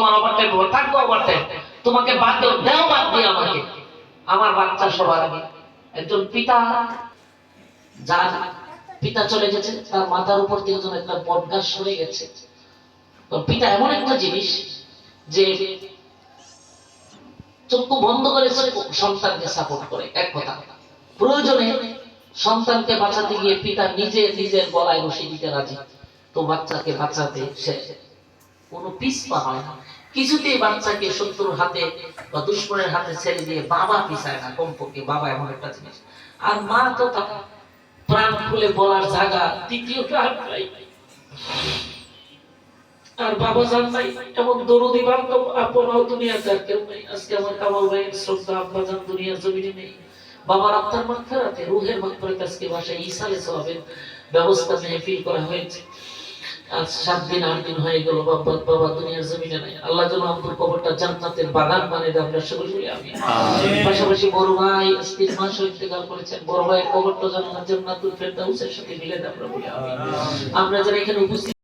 তোমার টাইম থাকব টাইম তোমাকে বাদ দেও দেও বাদ দিয়ে আমাকে। আমার বাচ্চা সবার আগে। একজন পিতা, যার পিতা চলে গেছে, তার মাথার উপর থেকে যেন একটা বটগাছ সরে গেছে। পিতা এমন একটা জিনিস যে চক্ষু বন্ধ করে সন্তানকে সাপোর্ট করে, এক কথা। প্রয়োজনে সন্তানকে বাঁচাতে গিয়ে পিতা নিজে নিজের গলায় রশি দিতে রাজি। তো বাচ্চাকে বাঁচাতে সে কোনো পিছপা হয় না। কিছুতেই বাচ্চাকে শত্রুর হাতে বা দুশ্মনের হাতে ছেড়ে দিয়ে বাবা পিছায় না, কমপক্ষে বাবা এমন একটা জিনিস। আর মা তো প্রাণ খুলে বলার জায়গা তৃতীয় প্রাণ নাই। আর বাবা জান নাই, এমন দরদি বান্ধব আপনাও দুনিয়াতে আর কেউ নেই। আজকে আমার কামাল ভাইয়ের শ্রদ্ধা আব্বা জান দুনিয়ার জমিনে নেই। বাবার আত্মার মাত্রাতে রুহের মাত্রাতে আজকে বাসায় ইসালে সবের ব্যবস্থা মেহফিল করা হয়েছে। আজ সাত দিন আট দিন হয়ে গেল বাবা বাবা দুনিয়ার জমিনে নাই। আল্লাহ যেন আব্দুল কবরটা জান্নাতের বাগান বানিয়ে দেয় আপনার সকলে আমি পাশাপাশি বড় ভাই তিন মাস ইন্তেকাল করেছেন। বড় ভাই কবরটা জান্নাত জান্নাতুল ফেরদাউসের সাথে মিলে দেয় আমরা বলি আমি আমরা যারা এখানে উপস্থিত